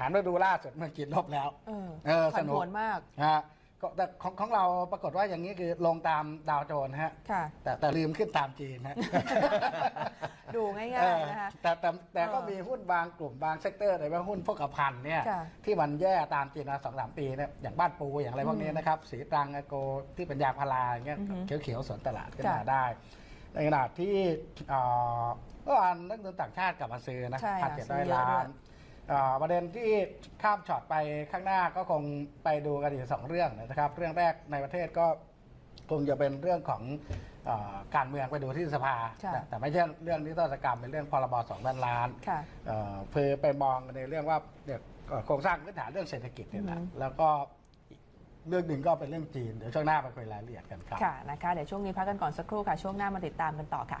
หันมาดูล่าสุดมันกินลบแล้วเออเออผัสนนุกผวนมากนะฮะก็แต่ของของเราปรากฏว่าอย่างนี้คือลงตามดาวโจนส์ฮะ ค่ะ แต่แต่ลืมขึ้นตามจีนฮะ ดูง่ายเออๆนะคะ แต่แต่แต่ก็เออมีหุ้นบางกลุ่มบางเซกเตอร์โดยเฉพาะหุ้นพวกกับพันธุ์เนี่ยค่ะที่มันแย่ตามจีนมาสองสามปีเนี่ยอย่างบ้านปูอย่างอะไรพวกนี้นะครับสีตรังอโกที่เป็นยางพาราอย่างเงี้ยอือฮึเขียวๆสวนตลาดขึ้นค่ะมาได้ ในขณะที่เอ่อเมื่อวานนักลงทุนต่างชาติกลับมาซื้อนะใช่พันค่ะเจ็ดซื้ร้ออยเยอะล้าด้วยนเอ่อประเด็นที่ข้ามช็อตไปข้างหน้าก็คงไปดูกันอีกสองเรื่องนะครับ เรื่องแรกในประเทศก็คงจะเป็นเรื่องของเออการเมืองไปดูที่สภาค่ะแต่แต่ไม่ใช่เรื่องนิรโทษกรรมเป็นเรื่องพรบสองพันล้านค่ะเอ่อเพื่อไปมองในเรื่องว่าเนี่ยเอ่อโครงสร้างพื้นฐานเรื่องเศรษฐกิจเนี่ยแหละอือฮึแล้วก็อีกเรื่องหนึ่งก็เป็นเรื่องจีน เดี๋ยวช่วงหน้าไปคุยรายละเอียดกันครับค่ะนะคะเดี๋ยวช่วงนี้พักกันก่อนสักครู่ค่ะ ช่วงหน้ามาติดตามกันต่อค่ะ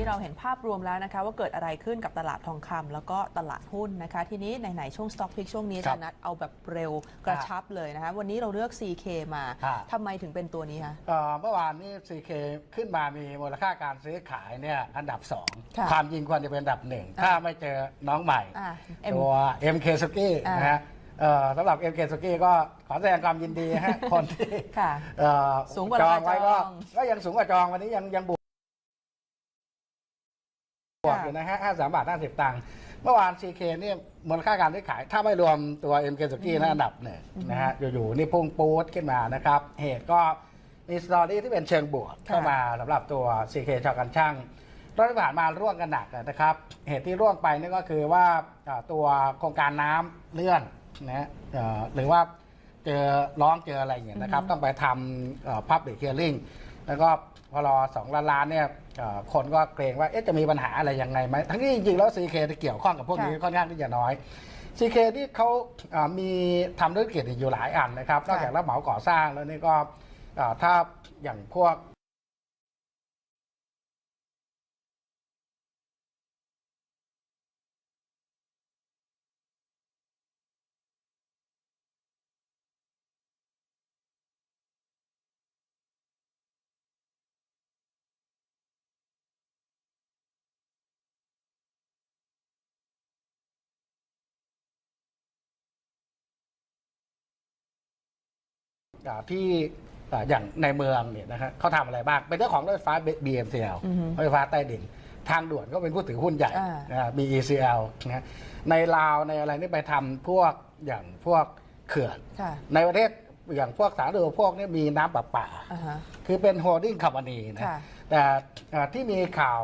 กี้เราเห็นภาพรวมแล้วนะคะ ว่าเกิดอะไรขึ้นกับตลาดทองคำแล้วก็ตลาดหุ้นนะคะ ทีนี้ไหนๆช่วง Stock Pick ช่วงนี้ครัจะบนัดเอาแบบเร็วกระชับเลยนะคะ วันนี้เราเลือก CK มาครับทำไมถึงเป็นตัวนี้คะเอ่อเมื่อวานนี้ CK ขึ้นมามีมูลค่าการซื้อขายเนี่ยอันดับค่ะ2ความจริงควรจะเป็นอันดับหนึ่งอ่าถ้าไม่เจอน้องใหม่อ่า M ตัว MK s u k i อ่านนะฮะเอ่อสำหรับ MK s u k i ก็ขอแสดงความยินดีฮะคนที่ค่ะเอ่อสูงกว่าจราอคางไว้ก็จองก็ยังสูงกว่าจองวันนี้ยังยังบวก บวกค่ะอยู่นะฮะ53บาท50ตังค์เมื่อวาน CK เนี่ยมูลค่าการซื้อขาย ถ้าไม่รวมตัว MK s u k i นะอันดับหนึ่งนะฮะอยู่ๆนี่พุ่งปูดขึ้นมานะครับ เหตุก็มีสตอรี่ที่เป็นเชิงบวกเข้ามาสำหรับตัว CK ชาวกันช่างตอนที่ผ่านมาร่วงกันหนักนะครับ เหตุที่ร่วงไปนี่ก็คือว่าเอ่อตัวโครงการน้ำเลื่อนนะฮะเอ่อหรือว่าเจอร้องเจออะไรอย่างเงี้ยนะครับ ต้องไปทำพับบิ c เ e ียริ่งแล้วก็ พอรอสองล้านล้านเนี่ยเอ่อคนก็เกรงว่าเอ๊ะจะมีปัญหาอะไรยังไงไหมทั้งที่จริงๆแล้ว CK เกี่ยวข้องกับพวกนี้ค่ะค่อนข้างที่จะน้อย CK ที่เขาเอ่อมีทำธุรกิจอยู่หลายอันนะครับนอกจากรับเหมาก่อสร้างแล้วนี่ก็เอ่อถ้าอย่างพวก ที่อ่าอย่างในเมืองเนี่ยนะฮะเขาทำอะไรบ้าง เป็นเจ้าของรถไฟฟ้า BMCL อือฮึรถไฟฟ้าใต้ดิน ทางด่วนก็เป็นผู้ถือหุ้นใหญ่อ่าอ่า BECL นะฮะในลาวในอะไรนี่ไปทำพวกอย่างพวกเขื่อนค่ะในประเทศอย่างพวกสาธารณูปโภคเนี่ยมีน้ำประปาอ่าฮะคือเป็นโฮลดิ้งค o m านีนะค่ะแต่อ่าที่มีข่าว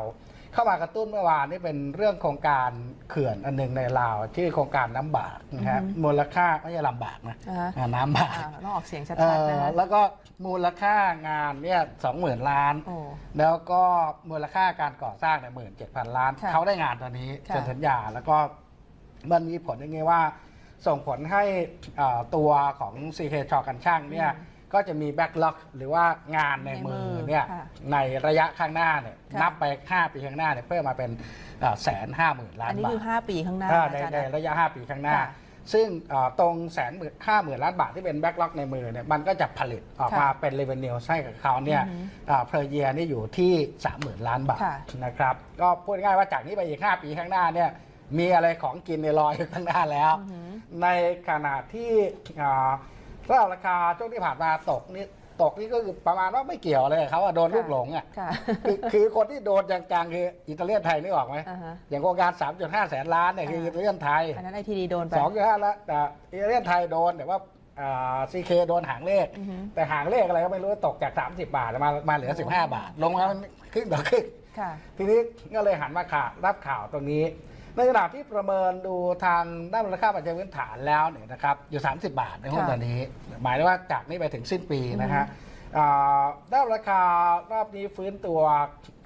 เข้ามากระตุ้นเมื่อวานนี่เป็นเรื่องโครงการเขื่อนอันหนึ่งในลาวที่โครงการน้ำบากนะฮะอือฮึมูลค่าไม่ใช่ลำบากนะอ่าฮะ อ่าน้ำบากอ่าต้องออกเสียงชัเอ่ดๆนะอคะแล้วก็มูลค่างานเนี่ยสองหมื่นล้าน โอ้ แล้วก็มูลค่าการก่อสร้างเนี่ยหมื่นเจ็ดพันล้าน ค่ะเขาได้งานตอนนี้ค่ะ เซ็นสัญญา แล้วก็มันมีผลยังไงว่า ส่งผลให้เอ่อตัวของ CK ชอกันช่างเนี่ย ก็จะมีแบ็กล็อกหรือว่างานในในมือมือเนี่ยค่ะในระยะข้างหน้าเนี่ยค่ะ นับไป 5 ปีข้างหน้าเนี่ยเพิ่มมาเป็นแสนห้าหมื่นล้าอันนนี้บาคืทอ 5 ปีข้างหน้าอ่าอาในจารย์ในนะ ระยะ 5 ปีข้างหน้า ค่ะซึ่งเอ่อตรงแสนหมื่นห้าหมื่นล้านบาทที่เป็นแบ็กล็อกในมือเนี่ยมันก็จะผลิตออกมาค่ะเป็นเรเวนิวให้กับเขาเนี่ยอือหือเพอร์เยียนี่อยู่ที่ 30,000 ล้านบาทค่ะ นะครับ ก็พูดง่ายๆว่าจากนี้ไปอีก 5 ปีข้างหน้าเนี่ยมีอะไรของกินในรออยู่ข้างหน้าแล้ว อือหือ ในขณะที่อ่า ถ้าราคาช่วงที่ผ่านมาตกนี่ตกนี่ก็คือประมาณว่าไม่เกี่ยวเลยเขาอะโดนลูกหลงอะค่ะ คือคือคนที่โดนจังๆคืออิตาเลียนไทยนี่ออกไหมอ่าฮะอย่างโครงการ 3.5 แสนล้านเนี่ยคืออิตาเลียนไทย อันนั้นไอทีดีโดนไป 2.5แล้วแต่อิตาเลียนไทยโดนแต่ว่าซีเคโดนหางเลข อือฮึแต่หางเลขอะไรก็ไม่รู้ตกจาก 30 บาทมามาเหลือ15 บาท ลงมามันครึ่งต่อครึ่ง ค่ะ ทีนี้ก็เลยหันมาข่าวรับข่าวตรงนี้ ในขณะที่ประเมินดูทางด้านมูลค่าปัจจัยพื้นฐานแล้วเนี่ยนะครับอยู่ 30 บาทในหุ้นค่ะตอนนี้ หมายถึงว่าจากนี้ไปถึงสิ้นปีนะฮะอ่าด้านราคารอบนี้ฟื้นตัว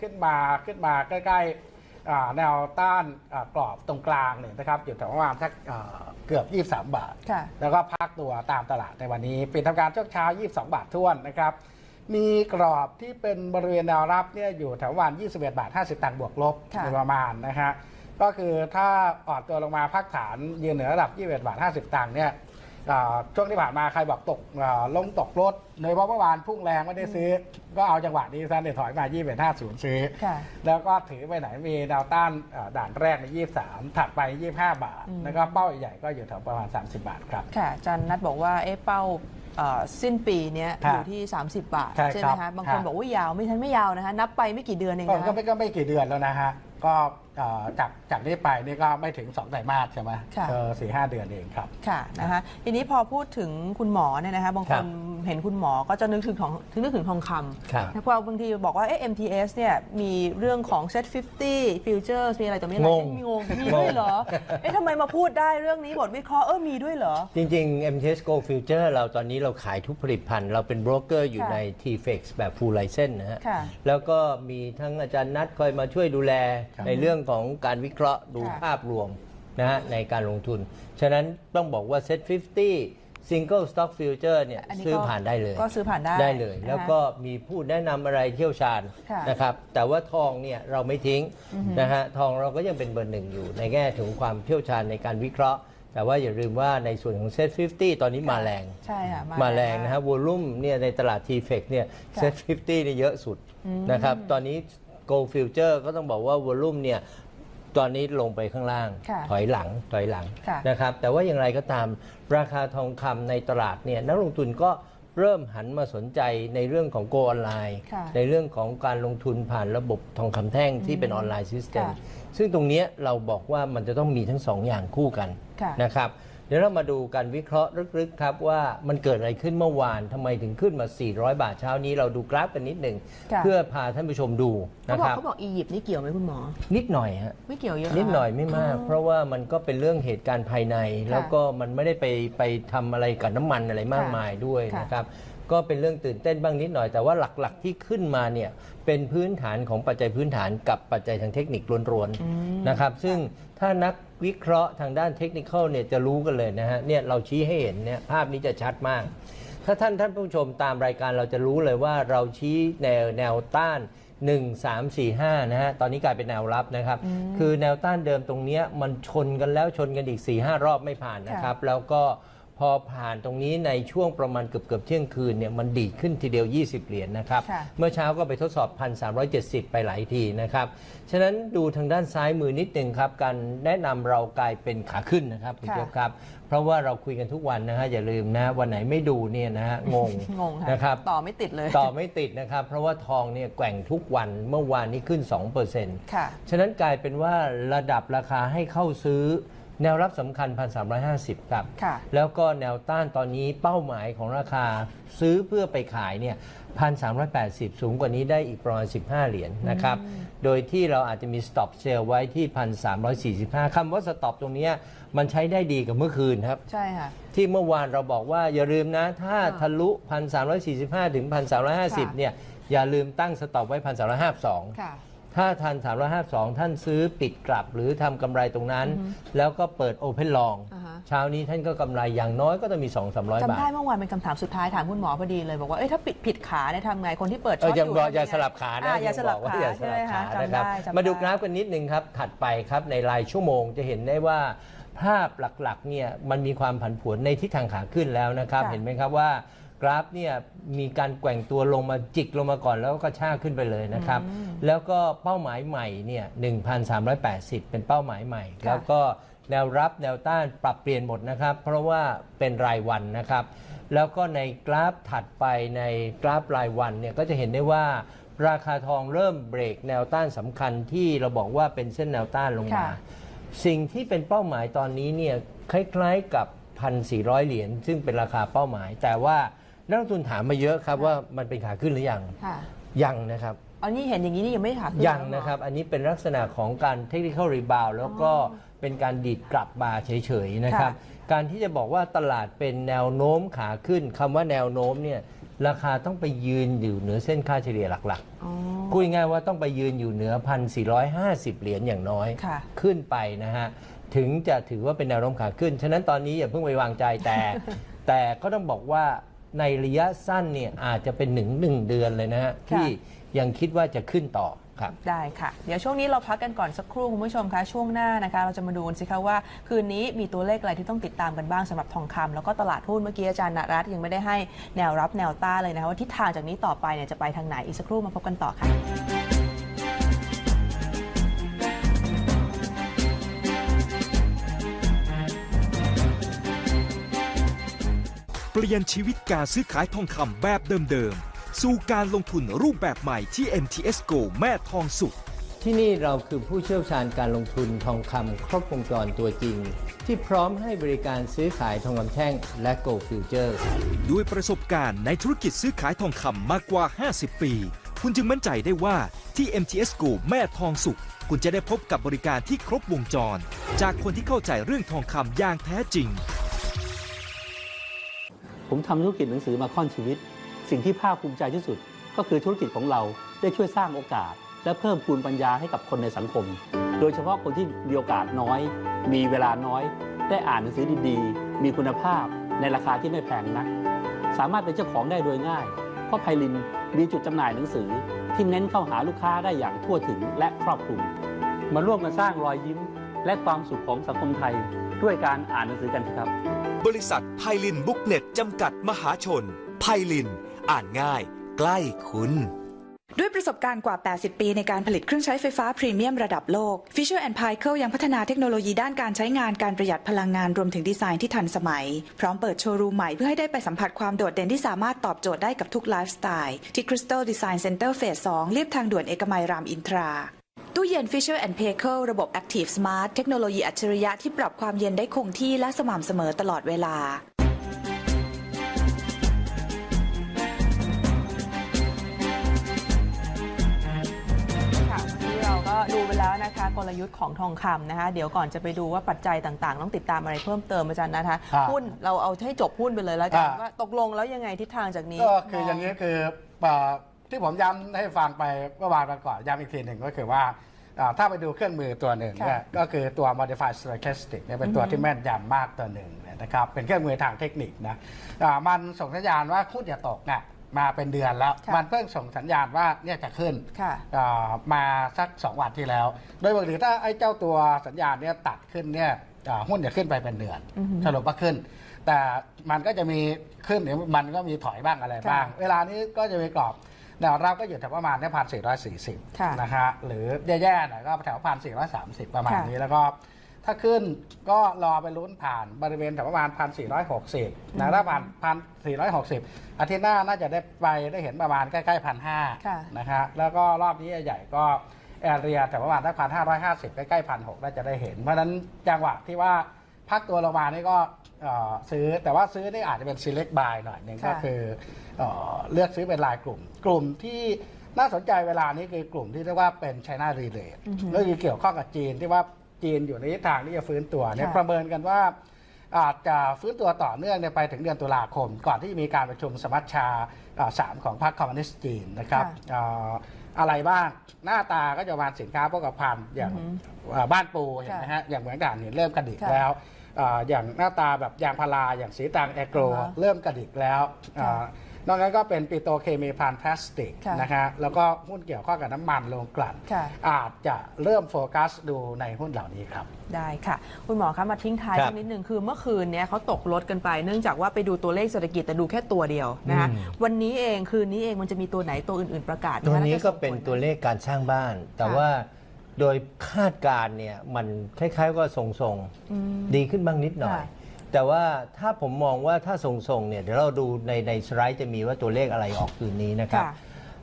ขึ้นมาขึ้นมาใกล้ๆอ่าแนวต้านอ่ากรอบตรงกลางเนี่ยนะครับอยู่แถวประมาณสักอ่าเกือบ 23 บาทค่ะแล้วก็พักตัวตามตลาดในวันนี้ปิดทำการช่วงเช้า 22 บาทท้วนนะครับมีกรอบที่เป็นบริเวณแนวรับเนี่ยอยู่แถววัน 21 บาท 50 ตังค์บวกลบค่ะโดยประมาณนะฮะ ก็คือถ้าอ่อนตัวลงมาพักฐานยืนเหนือระดับ 21 บาท 50 ตังค์เนี่ยอ่าช่วงที่ผ่านมาใครบอกตกอ่าลงตกรถโดยเฉพาะเมื่อวานพุ่งแรงไม่ได้ซื้อ ก็เอาจังหวะนี้ซะเดี๋ยวถอยมา 21 50 ซื้อค่ะแล้วก็ถือไปไหนมีแนวต้านเอ่อด่านแรกใน 23 ถัดไป 25 บาทอืมแล้วก็เป้าใหญ่ๆก็อยู่แถวประมาณ 30 บาทครับ ค่ะอาจันนัดบอกว่าเอ๊ะเป้าเอ่อสิ้นปีเนี้ยครับอยู่ที่ 30 บาท ใช่ใช่ไหมครัคะบบางคนครับบอกว่ายาวไม่ทันไม่ยาวนะคะนับไปไม่กี่เดือนเองก็นะก็ไม่ก็ไม่กี่เดือนแล้วนะฮะก็เอ่อจากจากนี้ไปนี่ก็ไม่ถึง2ไตรมาสใช่ไหมค่ะเออสี่ห้าเดือนเองครับค่ะนะคะทีนี้พอพูดถึงคุณหมอเนี่ยนะคะบางคครันบเห็นคุณหมอก็จะนึกถึงของนึกถึงทองคำครับนะเพราะบางทีบอกว่าเอ๊ะ MTS เนี่ยมีเรื่องของ Set 50 Futures มีอะไรต่อมีอะไรงงเอ๊ะมีงงมีด้วยเหรอเอ๊ะทำไมมาพูดได้เรื่องนี้บทวิเคราะห์เออมีด้วยเหรอ จริง ๆ MTS Go Future เราตอนนี้เราขายทุกผลิตภัณฑ์ เราเป็นโบรกเกอร์อยู่ค่ะใน TFX แบบ full license นะฮะค่ะแล้วก็มีทั้งอาจารย์นัดคอยมาช่วยดูแลครับในเรื่องของการวิเคราะห์ดูค่ะภาพรวมนะฮะในการลงทุน ฉะนั้นต้องบอกว่า Set 50 Single Stock Future เนี่ยอันนี้ซื้อก็ผ่านได้เลยก็ซื้อผ่านได้ได้เลยนะคะแล้วก็มีผู้แนะนำอะไรเที่ยวชาญค่ะนะครับแต่ว่าทองเนี่ยเราไม่ทิ้งนะฮะทองเราก็ยังเป็นเบอร์หนึ่งอยู่ ในแง่ถึงความเที่ยวชาญในการวิเคราะห์แต่ว่าอย่าลืมว่าในส่วนของเซ็ต50 ตอนนี้มาแรง ใช่ค่ะ มาแรงมกนะฮะวอลุ่มเนี่ยในตลาด t f e c เนี่ยค่ะเซ็ต50เนี่ยเยอะสุดนะครับ ตอนนี้ Gold Future ก็ต้องบอกว่าวอลุ่มเนี่ยตอนนี้ลงไปข้างล่าง ค่ะถอยหลังถอยหลังค่ะ นะครับ แต่ว่าอย่างไรก็ตามราคาทองคำในตลาดเนี่ยนักลงทุนก็เริ่มหันมาสนใจในเรื่องของโกออนไลน์ ค่ะในเรื่องของการลงทุนผ่านระบบทองคำแท่งที่เป็นออนไลน์ซิสเต็มค่ะซึ่งตรงเนี้ยเราบอกว่ามันจะต้องมีทั้งสองอย่างคู่กันค่ะ นะครับเดี๋ยวเรามาดูการวิเคราะห์ลึกๆครับว่ามันเกิดอะไรขึ้นเมื่อวานทำไมถึงขึ้นมา 400 บาทเช้านี้เราดูกราฟกันนิดหนึ่งค่ะเพื่อพาท่านผู้ชมดูเขานะบอคกรับเขาบอกอียิปต์นี่เกี่ยวไหมคุณหมอ นิดหน่อยฮะไม่เกี่ยวเยอะนิดหน่อยเไม่มาก เพราะว่ามันก็เป็นเรื่องเหตุการณ์ภายใน แล้วก็มันไม่ได้ไปไปทำอะไรกับน้ำมันอะไรมากมายด้วยค่ะนะครับก็เป็นเรื่องตื่นเต้นบ้างนิดหน่อย แต่ว่าหลักๆที่ขึ้นมาเนี่ยเป็นพื้นฐานของปัจจัยพื้นฐานกับปัจจัยทางเทคนิคล้วนๆนะครับซึ่งถ้านัก วิเคราะห์ทางด้านเทคนิคเนี่ยจะรู้กันเลยนะฮะเนี่ยเราชี้ให้เห็นเนี่ยภาพนี้จะชัดมาก ถ้าท่านท่านผู้ชมตามรายการเราจะรู้เลยว่าเราชี้แนวแนวต้าน 1 3 4 5 นะฮะ ตอนนี้กลายเป็นแนวรับนะครับ คือแนวต้านเดิมตรงเนี้ยมันชนกันแล้วชนกันอีก 4 5 รอบไม่ผ่านนะครับ แล้วก็ พอผ่านตรงนี้ในช่วงประมาณเกือบเกือบๆเที่ยงคืนเนี่ยมันดีดขึ้นทีเดียว 20 เหรียญนะครับ ค่ะ เมื่อเช้าก็ไปทดสอบ 1,370 ไปหลายทีนะครับ ฉะนั้นดูทางด้านซ้ายมือนิดหนึ่งครับ การแนะนำเรากลายเป็นขาขึ้นนะครับคุณค่ะเจี๊ยบครับ เพราะว่าเราคุยกันทุกวันนะฮะอย่าลืมนะวันไหนไม่ดูเนี่ยนะฮะงงงงค่ะนะครับ ต่อไม่ติดเลย ต่อไม่ติดนะครับ เพราะว่าทองเนี่ยแกว่งทุกวันเมื่อวานนี้ขึ้น 2%ค่ะ ฉะนั้นกลายเป็นว่าระดับราคาให้เข้าซื้อ แนวรับสำคัญ 1,350 ครับ ค่ะ แล้วก็แนวต้านตอนนี้เป้าหมายของราคาซื้อเพื่อไปขายเนี่ย 1,380 สูงกว่านี้ได้อีกประมาณ 15 เหรียญนะครับ โดยที่เราอาจจะมี stop sale ไว้ที่ 1,345 คำว่า stop ตรงเนี้ยมันใช้ได้ดีกับเมื่อคืนครับ ใช่ค่ะ ที่เมื่อวานเราบอกว่าอย่าลืมนะ ถ้าทะลุ 1,345 ถึง 1,350 เนี่ยอย่าลืมตั้งสต็อปไว้ 1,352 ค่ะ ถ้าทัน 352 ท่านซื้อปิดกลับหรือทำกำไรตรงนั้น แล้วก็เปิดโอเพนลองอ่าฮะ เช้านี้ท่านก็กำไรอย่างน้อยก็ต้องมี 2 3 0 0บาจำทได้เมื่อวานเป็นคำถามสุดท้ายถามคุณหมอพอดีเลยบอกว่าเอ้ยถ้าปิดผิดขาเนี่ยทำไงคนที่เปิดช็เอออตอย่าอยู่บอกทำอย่าไงสลับขานะอ่อย่าสลับงอกว่ขาอย่าสใช่ไหมลับคะขานะจำครับ ได้จำมาดูได้กราฟกันนิดนึงครับ ถัดไปครับในรายชั่วโมงจะเห็นได้ว่า ภาพหลักๆเนี่ยมันมีความผันผวนในทิศทางขาขึ้นแล้วนะครับ ค่ะ เห็นไหมครับว่า กราฟเนี่ยมีการแกว่งตัวลงมาจิกลงมาก่อนแล้วก็กระชากขึ้นไปเลยนะครับ แล้วก็เป้าหมายใหม่เนี่ย1,380 เป็นเป้าหมายใหม่ค่ะแล้วก็แนวรับแนวต้านปรับเปลี่ยนหมดนะครับ เพราะว่าเป็นรายวันนะครับ แล้วก็ในกราฟถัดไปในกราฟรายวันเนี่ยก็จะเห็นได้ว่าราคาทองเริ่มเบรกแนวต้านสำคัญที่เราบอกว่าเป็นเส้นแนวต้านลงมาค่ะสิ่งที่เป็นเป้าหมายตอนนี้เนี่ยคล้ายๆกับ 1,400 เหรียญซึ่งเป็นราคาเป้าหมาย แต่ว่า นักลงทุนถามมาเยอะครับว่ามันเป็นขาขึ้นหรือยังค่ะยังนะครับ อันนี้เห็นอย่างนี้นี่ยังไม่ขาขึ้นยังเหอนะครับ อันนี้เป็นลักษณะของการเทคนิคอลรีบาวแล้วก็เป็นการดีดกลับมาเฉยๆนะครับ การที่จะบอกว่าตลาดเป็นแนวโน้มขาขึ้นคำว่าแนวโน้มเนี่ยราคาต้องไปยืนอยู่เหนือเส้นค่าเฉลี่ยหลักอ๋อๆพูดง่ายๆว่าต้องไปยืนอยู่เหนือ 1,450 เหรียญอย่างน้อยค่ะขึ้นไปนะฮะถึงจะถือว่าเป็นแนวโน้มขาขึ้น ฉะนั้นตอนนี้อย่าเพิ่งไปวางใจแต่ แต่ก็ต้องบอกว่า ในระยะสั้นเนี่ยอาจจะเป็นหนึ่งหนึ่งเดือนเลยนะฮะค่ะที่ยังคิดว่าจะขึ้นต่อครับได้ค่ะ เดี๋ยวช่วงนี้เราพักกันก่อนสักครู่คุณผู้ชมคะช่วงหน้านะคะ เราจะมาดูกันสิคะว่า คืนนี้มีตัวเลขอะไรที่ต้องติดตามกันบ้างสำหรับทองคำแล้วก็ตลาดหุ้นเมื่อกี้อาจารย์นรัตน์ยังไม่ได้ให้แนวรับแนวต้านเลยนะคะว่าทิศทางจากนี้ต่อไปเนี่ยจะไปทางไหนอีกสักครู่มาพบกันต่อค่ะ ยนชีวิตการซื้อขายทองคำแบบเดิมๆ สู่การลงทุนรูปแบบใหม่ที่ MTS GO แม่ทองสุข ที่นี่เราคือผู้เชี่ยวชาญการลงทุนทองคำครบวงจรตัวจริง ที่พร้อมให้บริการซื้อขายทองคำแท่งและ Gold Future ด้วยประสบการณ์ในธุรกิจซื้อขายทองคำมากกว่า 50 ปี คุณจึงมั่นใจได้ว่าที่ MTS GO แม่ทองสุข คุณจะได้พบกับบริการที่ครบวงจร จากคนที่เข้าใจเรื่องทองคำอย่างแท้จริง ผมทำธุรกิจหนังสือมาค่อนชีวิต สิ่งที่ภาคภูมิใจที่สุด ก็คือธุรกิจของเราได้ช่วยสร้างโอกาส และเพิ่มพูนปัญญาให้กับคนในสังคม โดยเฉพาะคนที่มีโอกาสน้อย มีเวลาน้อย ได้อ่านหนังสือดีๆ มีคุณภาพในราคาที่ไม่แพงนัก สามารถเป็นเจ้าของได้โดยง่าย เพราะไพลินมีจุดจำหน่ายหนังสือ ที่เน้นเข้าหาลูกค้าได้อย่างทั่วถึงและครอบคลุม มาร่วมกันสร้างรอยยิ้ม และความสุขของสังคมไทย ด้วยการอ่านหนังสือกันครับ บริษัทไพลินบุ๊กเน็ตจำกัดมหาชน ไพลิน อ่านง่าย ใกล้คุณด้วยประสบการณ์กว่า 80 ปีในการผลิตเครื่องใช้ไฟฟ้าพรีเมียมระดับโลก Fisher p i c e ยังพัฒนาเทคโนโลยีด้านการใช้งานการประหยัดพลังงานรวมถึงดีไซน์ที่ทันสมัย พร้อมเปิดโชว์รูมใหม่เพื่อให้ได้ไปสัมผัสความโดดเด่นที่สามารถตอบโจทย์ได้กับทุกไลฟ์สไตล์ที่ Crystal Design Center Phase 2เรียบทางด่วนเอกมัยรามอินทรา ตู้เย็น Fisher p a c e ระบบ Active Smart เทคโนโลยีอัจฉริยะที่ปรับความเย็นได้คงที่และสม่ำเสมอตลอดเวลา ค่ะวันนี้เราก็ดูไปแล้วนะคะกลยุทธ์ของทองคำนะคะ เดี๋ยวก่อนจะไปดูว่าปัจจัยต่างๆ ต้องติดตามอะไรเพิ่มเติมอาจารย์นะคะครับหุ้นเราเอาให้จบหุ้นไปเลยแล้วกันอ่าว่าตกลงแล้วยังไงทิศทางจากนี้ก็คืออย่างนี้คือเอ่อ ที่ผมย้ำให้ฟังไปเมื่อวานวันก่อนย้ำอีกทีหนึ่งก็คือว่าอ่าถ้าไปดูเครื่องมือตัวหนึ่งค่ะเนี่ยก็คือตัว modified stochastic เนี่ยเป็นตัวที่แม่นยำมากตัวหนึ่งเนี่ยนะครับเป็นเครื่องมือทางเทคนิคนะอ่ามันส่งสัญญาณว่าหุ้นจะตกน่ะมาเป็นเดือนแล้วค่ะมันเพิ่งส่งสัญญาณว่าเนี่ยจะขึ้นค่ะอ่ามาสัก 2 วันที่แล้ว โดยปกติถ้าไอ้เจ้าตัวสัญญาณเนี่ยตัดขึ้นเนี่ยอ่าหุ้นจะขึ้นไปเป็นเดือนอือฮึสรุปว่าขึ้น แต่มันก็จะมีขึ้นเดี๋ยวมันก็มีถอยบ้างอะไรบ้างค่ะเวลานี้ก็จะมีกรอบ แนวรับก็อยู่แถวประมาณเนี่ยพันสี่ร้อยสี่สิบค่ะนะฮะหรือแย่ๆหน่อยก็แถวพันสี่ร้อยสามสิบประมาณค่ะนี้แล้วก็ถ้าขึ้นก็รอไปลุ้นผ่านบริเวณแถวประมาณพันสี่ร้อยหกสิบนะถ้าผ่านพันสี่ร้อยหกสิบอาทิตย์หน้าน่าจะได้ไปได้เห็นประมาณใกล้ๆพันห้าค่ะนะฮะแล้วก็รอบนี้ใหญ่ๆก็แอเรียแต่ประมาณได้พันห้าร้อยห้าสิบใกล้ๆพันหกน่าจะได้เห็น เพราะฉะนั้นจังหวะที่ว่า พักตัวลงมานี่ก็เอ่อซื้อแต่ว่าซื้อนี่อาจจะเป็น select buy หน่อยหนึ่งค่ะก็คือเอ่อเลือกซื้อเป็นรายกลุ่ม กลุ่มที่น่าสนใจเวลานี้คือกลุ่มที่เรียกว่าเป็น China Relay ก็คือเกี่ยวข้องกับจีนที่ว่าจีนอยู่ในทิศทางที่จะฟื้นตัวเนี่ยค่ะประเมินกันว่าอาจจะฟื้นตัวต่อเนื่องเนี่ยไปถึงเดือนตุลาคม ก่อนที่จะมีการประชุมสมัชชาอ่าสามของพรรคคอมมิวนิสต์จีนนะครับค่ะอ่าอะไรบ้างหน้าตาก็จะวานสินค้าโภคภัณฑ์อย่างอือหืออ่าบ้านปูเห็นค่ะไหมฮะอย่างเหมือนกันเห็นเริ่มกระดิกค่ะแล้ว อ่าอย่างหน้าตาแบบยางพาราอย่างสีตังแอโกรอ่าฮะเริ่มกระดิกแล้วอ่าค่ะนอกนั้นก็เป็นปิโตรเคมีพานพลาสติกค่ะนะฮะแล้วก็หุ้นเกี่ยวข้องกับน้ำมันโรงกลั่นค่ะอาจจะเริ่มโฟกัสดูในหุ้นเหล่านี้ครับ ได้ค่ะ คุณหมอคะมาทิ้งท้ายครับสักนิดหนึ่งคือเมื่อคืนเนี้ยเขาตกลดกันไป เนื่องจากว่าไปดูตัวเลขเศรษฐกิจแต่ดูแค่ตัวเดียวนะคะอืมวันนี้เองคืนนี้เองมันจะมีตัวไหนตัวอื่น ๆประกาศไหมตัวคะนี้แล้ก็จะส่งผเป็นไหมตัวเลขการสร้างบ้าน แต่ค่ะว่า โดยคาดการณ์เนี่ยมันคล้ายๆว่าทรงอืม ๆ ดีขึ้นบ้างนิดหน่อย ค่ะ แต่ว่าถ้าผมมองว่าถ้าทรงๆเนี่ยเดี๋ยวเราดูในในสไลด์จะมีว่าตัวเลขอะไรออกคืนนี้นะครับ ค่ะ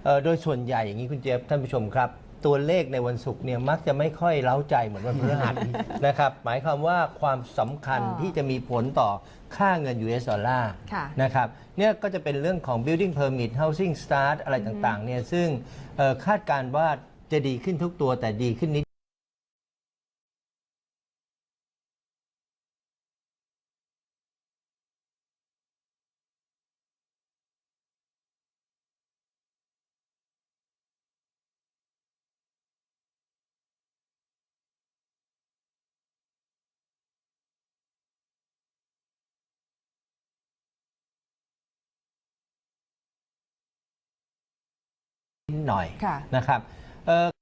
เอ่อโดยส่วนใหญ่อย่างนี้คุณเจฟท่านผู้ชมครับ ตัวเลขในวันศุกร์เนี่ยมักจะไม่ค่อยเล้าใจเหมือนวันพฤหัส นะครับ หมายความว่าความสำคัญอ่าที่จะมีผลต่อค่าเงิน US ดอลลาร์ค่ะนะครับเนี่ยก็จะเป็นเรื่องของ building permit housing start อะไรต่างๆเนี่ยซึ่งเอ่อคาดการณ์ว่า จะดีขึ้นทุกตัวแต่ดีขึ้นนิดนิดหน่อยค่ะนะครับ เ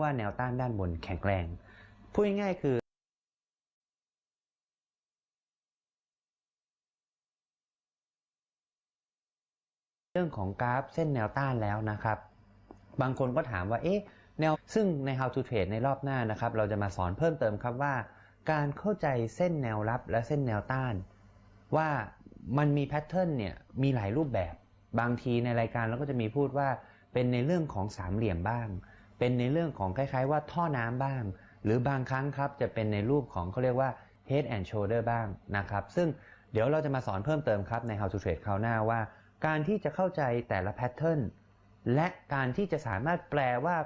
ว่าแนวต้านด้านบนแข็งแรงพูดง่ายๆคือเรื่องของกราฟเส้นแนวต้านแล้วนะครับ บางคนก็ถามว่า เอ๊ะ แนว ซึ่งใน How to Trade ในรอบหน้านะครับ เราจะมาสอนเพิ่มเติมครับว่า การเข้าใจเส้นแนวรับและเส้นแนวต้าน ว่ามันมีแพทเทิร์นเนี่ย มีหลายรูปแบบ บางทีในรายการเราก็จะมีพูดว่า เป็นในเรื่องของสามเหลี่ยมบ้าง เป็นในเรื่องของคล้าย ๆ ว่าท่อน้ำบ้าง หรือบางครั้งครับจะเป็นในรูปของเขาเรียกว่า head and shoulder บ้างนะครับ ซึ่งเดี๋ยวเราจะมาสอนเพิ่มเติมครับใน how to trade คราวหน้าว่า การที่จะเข้าใจแต่ละ pattern และการที่จะสามารถแปลว่า